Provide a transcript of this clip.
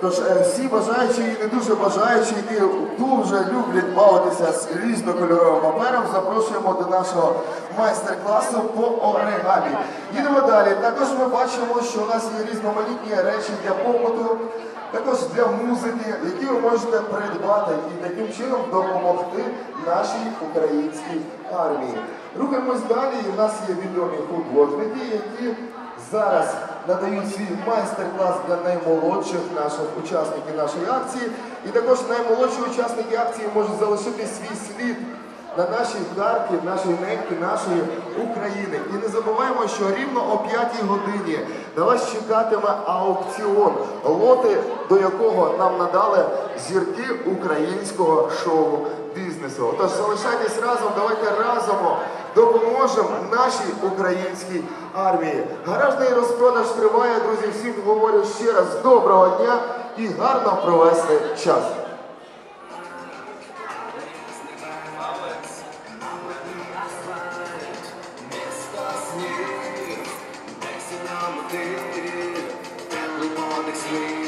Тож е, всі бажаючі і не дуже бажаючі, які дуже люблять бавитися з різнокольоровим папером, запрошуємо до нашого майстер-класу по оригамі. Їдемо далі. Також ми бачимо, що у нас є різноманітні речі для побуту, також для музики, які ви можете придбати і таким чином допомогти нашій українській армії. Рухаємось далі. В нас є відомі художники, які зараз надають свій майстер-клас для наймолодших наших учасників нашої акції. І також наймолодші учасники акції можуть залишити свій слід на нашій карті, нашій неньки, нашої України. І не забуваємо, що рівно о 5 годині на вас чекатиме аукціон, лоти, до якого нам надали зірки українського шоу-бізнесу. Тож залишайтесь разом, давайте разом допоможемо нашій українській армії. Гаражний розпродаж триває, друзі. Всім говорю ще раз доброго дня і гарно провести час. day, le monde sleep.